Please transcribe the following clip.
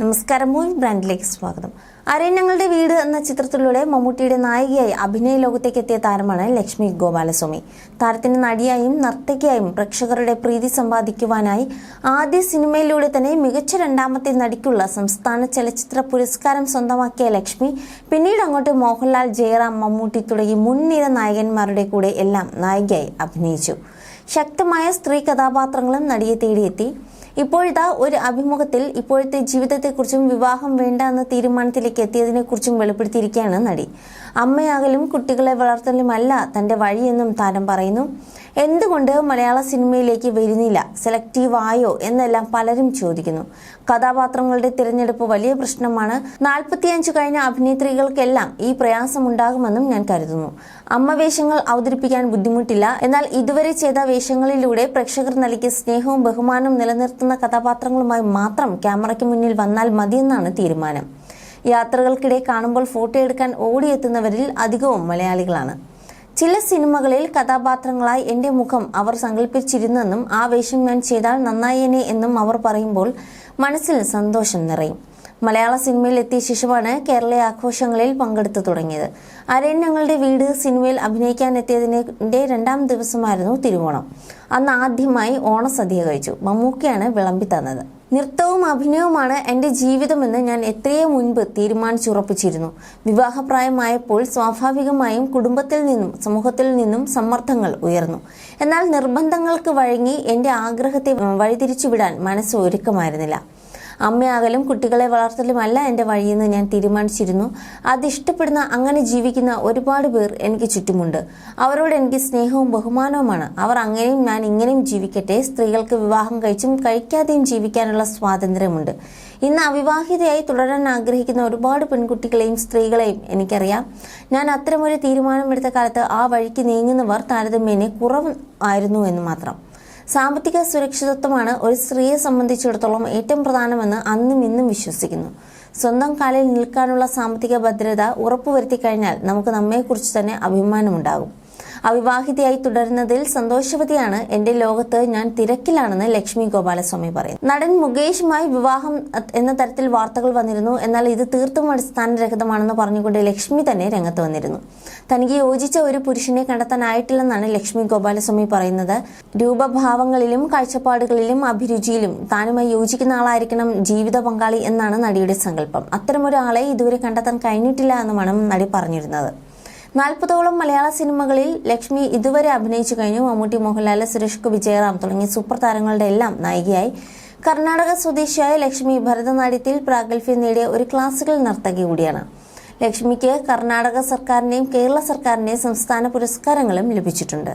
നമസ്കാരം മൂവി ബ്രാൻഡിലേക്ക് സ്വാഗതം. അരണ്യങ്ങളുടെ വീട് എന്ന ചിത്രത്തിലൂടെ മമ്മൂട്ടിയുടെ നായികയായി അഭിനയ ലോകത്തേക്ക് എത്തിയ താരമാണ് ലക്ഷ്മി ഗോപാലസ്വാമി. താരത്തിന് നടിയായും നർത്തകിയായും പ്രേക്ഷകരുടെ പ്രീതി സമ്പാദിക്കുവാനായി ആദ്യ സിനിമയിലൂടെ തന്നെ മികച്ച രണ്ടാമത്തെ നടിക്കുള്ള സംസ്ഥാന ചലച്ചിത്ര പുരസ്കാരം സ്വന്തമാക്കിയ ലക്ഷ്മി പിന്നീട് അങ്ങോട്ട് മോഹൻലാൽ ജയറാം മമ്മൂട്ടി തുടങ്ങി മുൻനിര നായകന്മാരുടെ കൂടെ എല്ലാം നായികയായി അഭിനയിച്ചു. ശക്തമായ സ്ത്രീ കഥാപാത്രങ്ങളും നടിയെ തേടിയെത്തി. ഇപ്പോഴത്തെ ഒരു അഭിമുഖത്തിൽ ഇപ്പോഴത്തെ ജീവിതത്തെക്കുറിച്ചും വിവാഹം വേണ്ട എന്ന തീരുമാനത്തിലേക്ക് എത്തിയതിനെക്കുറിച്ചും വെളിപ്പെടുത്തിയിരിക്കുകയാണ് നടി. അമ്മയാകലും കുട്ടികളെ വളർത്തലുമല്ല തന്റെ വഴിയെന്നും താരം പറയുന്നു. എന്തുകൊണ്ട് മലയാള സിനിമയിലേക്ക് വരുന്നില്ല? സെലക്റ്റീവ് ആയോ എന്നെല്ലാം പലരും ചോദിക്കുന്നു. കഥാപാത്രങ്ങളുടെ തിരഞ്ഞെടുപ്പ് വലിയ പ്രശ്നമാണ്. നാൽപ്പത്തിയഞ്ച് കഴിഞ്ഞ അഭിനേത്രികൾക്കെല്ലാം ഈ പ്രയാസമുണ്ടാകുമെന്നും ഞാൻ കരുതുന്നു. അമ്മ വേഷങ്ങൾ അവതരിപ്പിക്കാൻ ബുദ്ധിമുട്ടില്ല. എന്നാൽ ഇതുവരെ ചെയ്ത വേഷങ്ങളിലൂടെ പ്രേക്ഷകർ നൽകിയ സ്നേഹവും ബഹുമാനവും നിലനിർത്തുന്ന കഥാപാത്രങ്ങളുമായി മാത്രം ക്യാമറയ്ക്ക് മുന്നിൽ വന്നാൽ മതിയെന്നാണ് തീരുമാനം. യാത്രകൾക്കിടെ കാണുമ്പോൾ ഫോട്ടോ എടുക്കാൻ ഓടിയെത്തുന്നവരിൽ അധികവും മലയാളികളാണ്. ചില സിനിമകളിൽ കഥാപാത്രങ്ങളായി എന്റെ മുഖം അവർ സങ്കല്പിച്ചിരുന്നെന്നും ആ വേഷം ഞാൻ ചെയ്താൽ നന്നായേനെ എന്നും അവർ പറയുമ്പോൾ മനസ്സിൽ സന്തോഷം നിറയും. മലയാള സിനിമയിൽ എത്തിയ ശേഷമാണ് കേരള ആഘോഷങ്ങളിൽ പങ്കെടുത്തു തുടങ്ങിയത്. അരണ്യങ്ങളുടെ വീട് സിനിമയിൽ അഭിനയിക്കാൻ എത്തിയതിന്റെ രണ്ടാം ദിവസമായിരുന്നു തിരുവോണം. അന്ന് ആദ്യമായി ഓണസദ്യ കഴിച്ചു. മമ്മൂക്കയാണ് വിളമ്പി തന്നത്. നൃത്തവും അഭിനയവുമാണ് എന്റെ ജീവിതമെന്ന് ഞാൻ എത്രയോ മുൻപ് തീരുമാനിച്ചുറപ്പിച്ചിരുന്നു. വിവാഹപ്രായമായപ്പോൾ സ്വാഭാവികമായും കുടുംബത്തിൽ നിന്നും സമൂഹത്തിൽ നിന്നും സമ്മർദ്ദങ്ങൾ ഉയർന്നു. എന്നാൽ നിർബന്ധങ്ങൾക്ക് വഴങ്ങി എന്റെ ആഗ്രഹത്തെ വഴിതിരിച്ചുവിടാൻ മനസ്സ് ഒരുക്കമായിരുന്നില്ല. അമ്മയാകലും കുട്ടികളെ വളർത്തലുമല്ല എന്റെ വഴിയെന്ന് ഞാൻ തീരുമാനിച്ചിരുന്നു. അതിഷ്ടപ്പെടുന്ന അങ്ങനെ ജീവിക്കുന്ന ഒരുപാട് പേർ എനിക്ക് ചുറ്റുമുണ്ട്. അവരോട് എനിക്ക് സ്നേഹവും ബഹുമാനവുമാണ്. അവർ അങ്ങനെയും ഞാൻ ഇങ്ങനെയും ജീവിക്കട്ടെ. സ്ത്രീകൾക്ക് വിവാഹം കഴിച്ചും കഴിക്കാതെയും ജീവിക്കാനുള്ള സ്വാതന്ത്ര്യമുണ്ട്. ഇന്ന് അവിവാഹിതയായി തുടരാൻ ആഗ്രഹിക്കുന്ന ഒരുപാട് പെൺകുട്ടികളെയും സ്ത്രീകളെയും എനിക്കറിയാം. ഞാൻ അത്തരമൊരു തീരുമാനമെടുത്ത കാലത്ത് ആ വഴിക്ക് നീങ്ങുന്നവർ താരതമ്യേന കുറവ് ആയിരുന്നു എന്ന് മാത്രം. സാമ്പത്തിക സുരക്ഷിതത്വമാണ് ഒരു സ്ത്രീയെ സംബന്ധിച്ചിടത്തോളം ഏറ്റവും പ്രധാനമെന്ന് അന്നും ഇന്നും വിശ്വസിക്കുന്നു. സ്വന്തം കാലിൽ നിൽക്കാനുള്ള സാമ്പത്തിക ഭദ്രത ഉറപ്പുവരുത്തി കഴിഞ്ഞാൽ നമുക്ക് നമ്മെക്കുറിച്ച് തന്നെ അഭിമാനമുണ്ടാകും. അവിവാഹിതയായി തുടരുന്നതിൽ സന്തോഷവതിയാണ്. എന്റെ ലോകത്ത് ഞാൻ തിരക്കിലാണെന്ന് ലക്ഷ്മി ഗോപാലസ്വാമി പറയുന്നു. നടൻ മുകേഷുമായി വിവാഹം എന്ന തരത്തിൽ വാർത്തകൾ വന്നിരുന്നു. എന്നാൽ ഇത് തീർത്തും അടിസ്ഥാനരഹിതമാണെന്ന് പറഞ്ഞുകൊണ്ട് ലക്ഷ്മി തന്നെ രംഗത്ത് വന്നിരുന്നു. തനിക്ക് യോജിച്ച ഒരു പുരുഷനെ കണ്ടെത്താനായിട്ടില്ലെന്നാണ് ലക്ഷ്മി ഗോപാലസ്വാമി പറയുന്നത്. രൂപഭാവങ്ങളിലും കാഴ്ചപ്പാടുകളിലും അഭിരുചിയിലും താനുമായി യോജിക്കുന്ന ആളായിരിക്കണം ജീവിത പങ്കാളി എന്നാണ് നടിയുടെ സങ്കല്പം. അത്തരമൊരാളെ ഇതുവരെ കണ്ടെത്താൻ കഴിഞ്ഞിട്ടില്ല എന്നുമാണ് നടി പറഞ്ഞിരുന്നത്. നാൽപ്പതോളം മലയാള സിനിമകളിൽ ലക്ഷ്മി ഇതുവരെ അഭിനയിച്ചു കഴിഞ്ഞു. മമ്മൂട്ടി മോഹൻലാൽ സുരേഷ് ഗോപി ജയറാം തുടങ്ങിയ സൂപ്പർ താരങ്ങളുടെ എല്ലാം നായികയായി. കർണാടക സ്വദേശിയായ ലക്ഷ്മി ഭരതനാട്യത്തിൽ പ്രാഗൽഭ്യം നേടിയ ഒരു ക്ലാസിക്കൽ നർത്തകി കൂടിയാണ്. ലക്ഷ്മിക്ക് കർണാടക സർക്കാരിന്റെയും കേരള സർക്കാരിന്റെയും സംസ്ഥാന പുരസ്കാരങ്ങളും ലഭിച്ചിട്ടുണ്ട്.